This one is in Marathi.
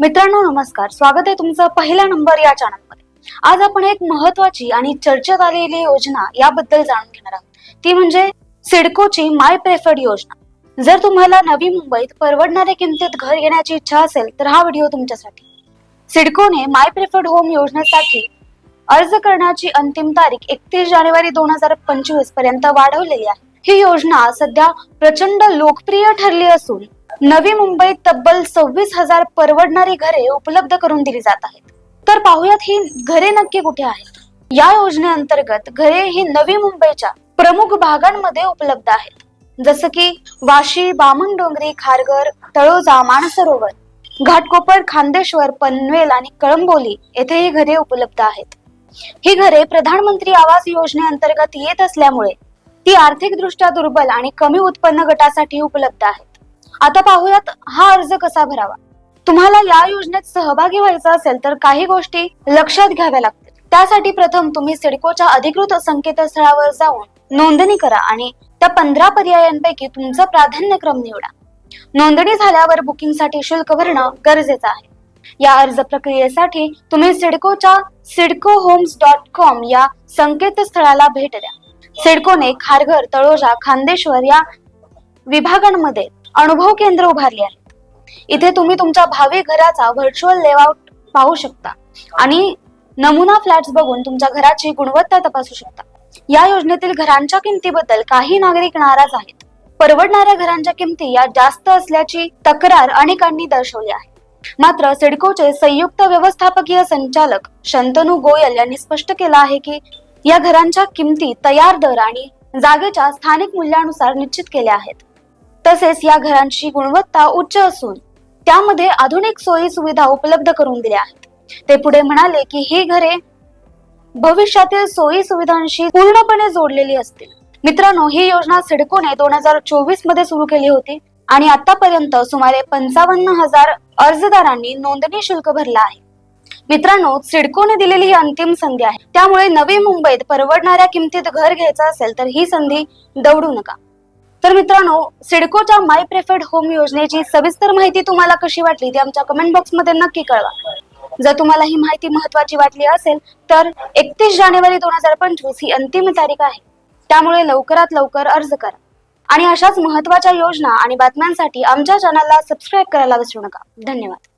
मित्रांनो नमस्कार. स्वागत आहे तुमचं पहिला नंबर या चॅनलमध्ये आज आपण एक महत्वाची आणि चर्चेत आलेली योजना याबद्दल जाणून घेणार आहोत. ती म्हणजे सिडकोची माय प्रेफर्ड योजना. जर तुम्हाला नवी मुंबईत परवडणाऱ्या किमतीत घर घेण्याची इच्छा असेल तर हा व्हिडिओ तुमच्यासाठी. सिडकोने माय प्रेफर्ड होम योजनेसाठी अर्ज करण्याची अंतिम तारीख एकतीस जानेवारी दोन हजार पंचवीसपर्यंत वाढवलेली आहे. ही योजना सध्या प्रचंड लोकप्रिय ठरली असून नवी मुंबईत तब्बल सव्वीस हजार परवडणारी घरे उपलब्ध करून दिली जात आहेत. तर पाहुयात ही घरे नक्की कुठे आहेत? या योजनेअंतर्गत घरे ही नवी मुंबईच्या प्रमुख भागांमध्ये उपलब्ध आहेत. जसं की वाशी बामणडोंगरी खारघर तळोजा मानसरोवर घाटकोपर खांदेश्वर पनवेल आणि कळंबोली येथे ही घरे उपलब्ध आहेत. ही घरे प्रधानमंत्री आवास योजनेअंतर्गत येत असल्यामुळे ती आर्थिकदृष्ट्या दुर्बल आणि कमी उत्पन्न गटासाठी उपलब्ध आहेत. आता पाहूयात हा अर्ज कसा भरावा. तुम्हाला या योजनेत सहभागी व्हायचं असेल तर काही गोष्टी लक्षात घ्याव्या लागतील. त्यासाठी प्रथम तुम्ही सिडकोच्या अधिकृत संकेतस्थळावर जाऊन नोंदणी करा आणि त्या पंधरा पर्यायांपैकी तुमचा प्राधान्यक्रम निवडा. नोंदणी झाल्यावर बुकिंगसाठी शुल्क भरणं गरजेचं आहे. या अर्ज प्रक्रियेसाठी तुम्ही सिडकोच्या सिडको होम्स डॉट कॉम या संकेतस्थळाला भेट द्या. सिडकोने खारघर तळोजा खांदेश्वर या विभागांमध्ये अनुभव केंद्र उभारले आहेत इथे तुम्ही तुमच्या भावी घराचा व्हर्च्युअल लेआउट पाहू शकता. आणि नमुना फ्लॅट्स बघून तुमच्या घराची गुणवत्ता तपासू शकता. या योजनेतील घरांच्या किमतीबद्दल काही नागरिक नाराज आहेत. परवडणाऱ्या घरांच्या किमती या जास्त असल्याची तक्रार अनेकांनी दर्शवली आहे. मात्र सिडकोचे संयुक्त व्यवस्थापकीय संचालक शंतनू गोयल यांनी स्पष्ट केलं आहे की या घरांच्या किमती तयार दर आणि जागेच्या स्थानिक मूल्यानुसार निश्चित केल्या आहेत. तसेच या घरांची गुणवत्ता उच्च असून त्यामध्ये आधुनिक सोयी सुविधा उपलब्ध करून दिल्या आहेत. ते पुढे म्हणाले की ही घरे भविष्यातील सोयी सुविधांशी पूर्णपणे जोडलेली असतील. मित्रांनो ही योजना सिडकोने दोन हजार चोवीसमध्ये सुरू केली होती आणि आतापर्यंत सुमारे पंचावन्न हजार अर्जदारांनी नोंदणी शुल्क भरला आहे. मित्रांनो सिडकोने दिलेली ही अंतिम संधी आहे. त्यामुळे नवी मुंबईत परवडणाऱ्या किमतीत घर घ्यायचं असेल तर ही संधी दवडू नका. तर मित्रांनो सिडकोच्या माय प्रेफर्ड होम योजनेची सविस्तर माहिती तुम्हाला कशी वाटली ती आमच्या कमेंट बॉक्समध्ये नक्की कळवा. जर तुम्हाला ही माहिती महत्वाची वाटली असेल तर एकतीस जानेवारी दोन हजार पंचवीस ही अंतिम तारीख आहे. त्यामुळे लवकरात लवकर अर्ज करा. आणि अशाच महत्त्वाच्या योजना आणि बातम्यांसाठी आमच्या चॅनलला सबस्क्राईब करायला विसरू नका. धन्यवाद.